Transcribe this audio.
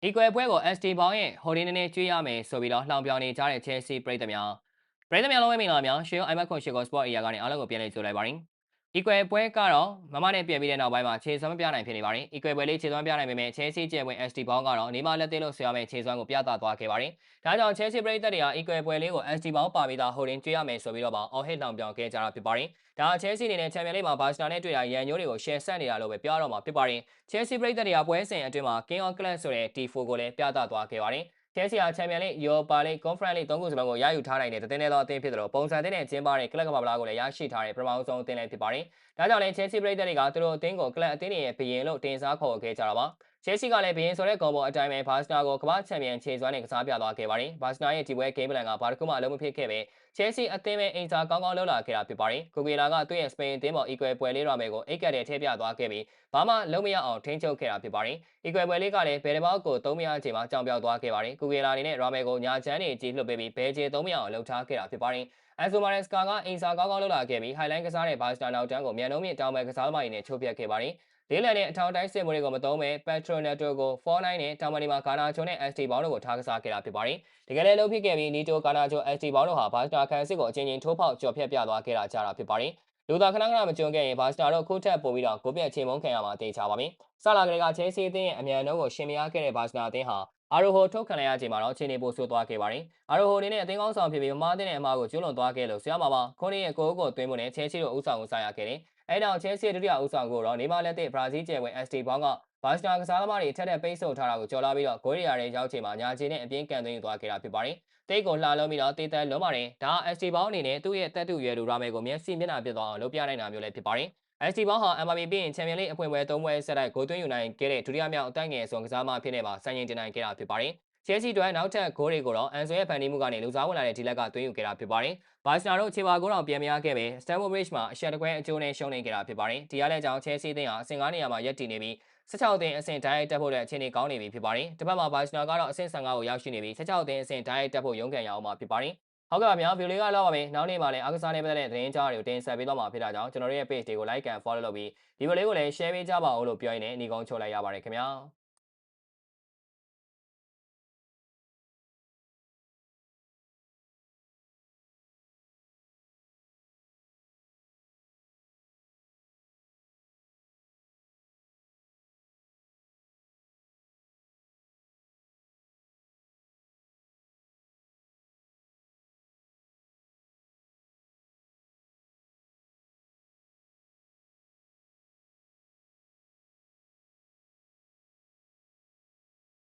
။ equal ပွဲကို ST ဘောင်းရဲ့ဟိုဒီနည်းနည်းကျွေးရမယ်ဆိုပြီးတော့လှောင်ပြောင်နေကြတဲ့ Chelsea ပရိသတ်များပရိသတ်များလုံးဝမင်္ဂလာများရှေး iMac ခွန်ရှေကို Sport Area ကနေအားလုံးကိုပြန်လည်ကြိုလိုက်ပါရစေ။ equal ပွဲကတော့မမနဲ့ပြန်ပြီးတဲ့နောက်ပိုင်းမှာခြေစွမ်းမပြနိုင်ဖြစ်နေပါတယ်။ equal ပွဲလေးခြေစွမ်းပြနိုင်ပေမဲ့ Chelsea ကျယ်ဝင် ST ဘောင်းကတော့နေမလက်သေးလို့ဆိုရမယ့်ခြေစွမ်းကိုပြသသွားခဲ့ပါတယ်။ဒါကြောင့် Chelsea ပရိသတ်တွေက equal ပွဲလေးကို ST ဘောင်းပါပြီးသားဟိုဒင်ကျွေးရမယ်ဆိုပြီးတော့ပါအော်ဟစ်လောင်ပြောင်ခဲ့ကြတာဖြစ်ပါတယ်။ဒါ Chelsea အနေနဲ့ Champions League မှာ Barcelona နဲ့တွေ့တာရန်ညိုးတွေကို share ဆက်နေတာလို့ပဲပြောရတော့မှာဖြစ်ပါတယ်။ Chelsea ပရိသတ်တွေကပွဲစဉ်အတွင်းမှာ King of Class ဆိုတဲ့ T4 ကိုလည်းပြသသွားခဲ့ပါတယ်။ Chelsea ဟာ Champions League, Europa League, Conference League သုံးခုစလုံးကိုရယူထားနိုင်တဲ့တသင်းသောအသင်းဖြစ်တယ်လို့ပုံစံသစ်နဲ့ကျင်းပတဲ့ကလပ်ကမ္ဘာဖလားကိုလည်းရရှိထားတဲ့ပထမဆုံးအသင်းလည်းဖြစ်ပါတယ်။ဒါကြောင့်လည်း Chelsea ပရိသတ်တွေကသူတို့အသင်းကိုကလပ်အသင်းတွေရဲ့ဘရင်လို့တင်စားခေါ်ခဲ့ကြတာပါ။ Chelsea ကလည်းဘရင်ဆိုတဲ့ဂုဏ်ပေါ်အတိုင်းပဲ Barcelona ကိုကမ္ဘာ့ချန်ပီယံခြေစွမ်းနဲ့ကစားပြသွားခဲ့ပါတယ်။ Barcelona ရဲ့ဒီပွဲ game plan ကဘာတစ်ခုမှအလုံးမဖြစ်ခဲ့ပဲ Chelsea အသင်းပဲအိမ်စာကောင်းကောင်းလှုပ်လာခဲ့တာဖြစ်ပါတယ်။ကိုဂွေလာကသူ့ရဲ့စပိန်အသင်းပေါ် equal ပွဲလေးရမယ်ကိုအိတ်ကတ်တဲ့ထည့်ပြသွားခဲ့ပြီးဘာမှလုံးမရအောင်ထိန်းချုပ်ခဲ့တာဖြစ်ပါတယ်။ equal ပွဲလေးကလည်းဘယ်တစ်ပေါက်ကိုသုံးမရချိန်မှာကြောင်ပြောက်သွားခဲ့ပါတယ်။ကိုဂွေလာအနေနဲ့ရာမယ်ကိုညာချမ်းနေကြီးလှုပ်ပေးပြီးဘယ်ခြေသုံးမရအောင်လှုပ်ထားခဲ့တာဖြစ်ပါတယ်။ Enzo Maresca ကအိမ်စာကောင်းကောင်းလှုပ်လာခဲ့ပြီး highline ကစားတဲ့ Barcelona နောက်တန်းကိုမြန်နှုံးမြင့်တောင်ပဲကစားသမားတွေနဲ့ချိုးဖျက်ခဲ့ပါတယ်။ လေးလံနဲ့အထောင်တိုင်းစစ်မှုတွေကိုမသုံးပဲ Pedro Neto ကို 4-9နဲ့တောင်မနီမှာဂါနာချိုနဲ့ ST ဘောင်းတို့ကိုထားကစားခဲ့တာဖြစ်ပါတယ်။တကယ်လည်းလုံးဖြစ်ခဲ့ပြီး Neto ဂါနာချို ST ဘောင်းတို့ဟာ Barcelona ခံစစ်ကိုအချင်းချင်းထိုးဖောက်ကြော်ဖြတ်ပြသွားခဲ့တာကြတာဖြစ်ပါတယ်။လူသာခဏခဏမကြုံခဲ့ရင် Barcelona တို့ခုထက်ပိုပြီးတော့ကိုပြတ်ချေမုန်းခံရမှာတေချာပါမယ်။စလာကလေးက Chelsea အသင်းရဲ့အမြန်နှုန်းကိုရှင်မရခဲ့တဲ့ Barcelona အသင်းဟာအာရိုဟိုထုတ်ခံလိုက်ရချိန်မှာတော့ခြေနေပိုဆိုးသွားခဲ့ပါတယ်။အာရိုဟိုအနေနဲ့အသင်းကောင်းဆောင်ဖြစ်ပြီးမမားတဲ့အမှားကိုကျူးလွန်သွားခဲ့လို့ဆရာမပါခုနှစ်ရဲ့ကိုအုပ်ကိုသွင်းမှုနဲ့ Chelsea တို့ဥဆောင်ကိုစားရခဲ့တယ်။ အဲနောက် Chelsea ရဲ့ဒုတိယဥဆောင်ကိုတော့နေမာလက်တဲ့ဘရာဇီးကျယ်ဝင် ST ဘောင်းကဘာစတာကစားသမားတွေထက်ထက်ပိတ်ဆို့ထားတာကိုကြော်လာပြီးတော့ဂိုးရီယာတွေရောက်ချိန်မှာညာခြေနဲ့အပြင်းကန်သွင်းယူသွားခဲ့တာဖြစ်ပါတယ်။တိတ်ကိုလှလုံးပြီးတော့တေးတန်လုံးပါတယ်။ဒါ ST ဘောင်းအနေနဲ့သူ့ရဲ့တက်တူရွယ်လူရာမယ်ကိုမျက်စိမျက်နှာပြစ်သွားအောင်လုပ်ပြနိုင်တာမျိုးလည်းဖြစ်ပါတယ်။ ST ဘောင်းဟာ MRB ပြီးရင် Champions League အဖွင့်ပွဲ၃ပွဲဆက်တိုက်ဂိုးသွင်းယူနိုင်ခဲ့တဲ့ဒုတိယမြောက်အတိုင်ငယ်ဆုံးကစားမဖြစ်နေပါစံချိန်တင်နိုင်ခဲ့တာဖြစ်ပါတယ်။ Chelsea တို့နောက်ထပ်ဂိုးတွေကိုတော့အန်ဆိုရဲ့ဖန်တီးမှုကနေလူစားဝင်လာတဲ့ဒီလက်ကသွင်းယူခဲ့တာဖြစ်ပါတယ်။ဘာစတာတို့ခြေပါဂိုးတော်ပြန်မရခဲ့ပဲ Stamford Bridge မှာအရှက်တကွဲအကျိုးနဲ့ရှုံးနေခဲ့တာဖြစ်ပါတယ်။ဒီရတဲ့ကြောင့် Chelsea အသင်းဟာအဆင့်9နေရာမှာရပ်တည်နေပြီး16အသင်းအဆင့်တိုင်းတက်ဖို့တဲ့အခြေအနေကောင်းနေပြီဖြစ်ပါတယ်။တစ်ဖက်မှာဘာစတာကတော့အဆင့်15ကိုရောက်ရှိနေပြီး16အသင်းအဆင့်တိုင်းတက်ဖို့ရုန်းကန်ရအောင်မှာဖြစ်ပါတယ်။ဟုတ်ကဲ့ပါဗျာဗီဒီယိုလေးကတော့ပါမယ်နောက်နေ့မှလည်းအားကစားနဲ့ပတ်သက်တဲ့သတင်းကြားတွေကိုတင်ဆက်ပေးသွားမှာဖြစ်တာကြောင့်ကျွန်တော်တို့ရဲ့ page တွေကို like and follow လုပ်ပြီးဒီဗီဒီယိုလေးကိုလည်း share ပေးကြပါဦးလို့ပြောရင်းနဲ့ညီကုန်းချုပ်လိုက်ရပါတယ်ခင်ဗျာ။